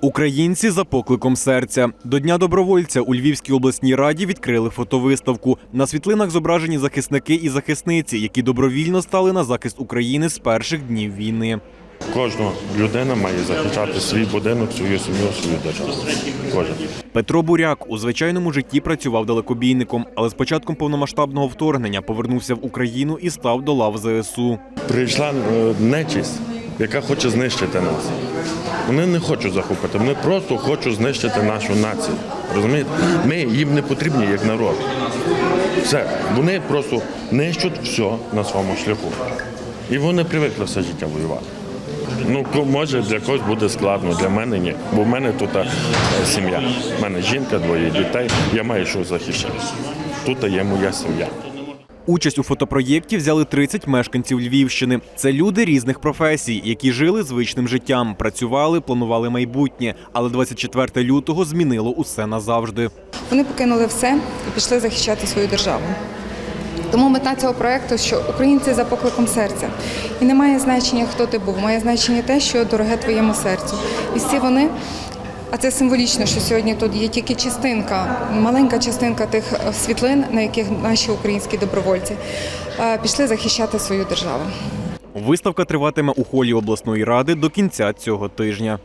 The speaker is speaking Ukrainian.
Українці за покликом серця до Дня добровольця у Львівській обласній раді відкрили фотовиставку. На світлинах зображені захисники і захисниці, які добровільно стали на захист України з перших днів війни. Кожна людина має захищати свій будинок, свою сім'ю, свою державу. Кожен. Петро Буряк у звичайному житті працював далекобійником, але з початком повномасштабного вторгнення повернувся в Україну і став до лав ЗСУ. Прийшла е, нечисть, яка хоче знищити нас. Вони не хочуть захопити, вони просто хочуть знищити нашу націю. Розумієте? Ми їм не потрібні як народ. Все, вони просто нищать все на своєму шляху. І вони привикли все життя воювати. Ну, може, для когось буде складно, для мене ні. Бо в мене тут е, сім'я. У мене жінка, двоє дітей, я маю що захищати. Тут є моя сім'я. Участь у фотопроєкті взяли 30 мешканців Львівщини. Це люди різних професій, які жили звичним життям, працювали, планували майбутнє. Але 24 лютого змінило усе назавжди. Вони покинули все і пішли захищати свою державу. Тому мета цього проєкту, що українці за покликом серця. І не має значення, хто ти був, має значення те, що дороге твоєму серцю. І всі вони, а це символічно, що сьогодні тут є тільки частинка, маленька частинка тих е, світлин, на яких наші українські добровольці е, пішли захищати свою державу. Виставка триватиме у холі обласної ради до кінця цього тижня.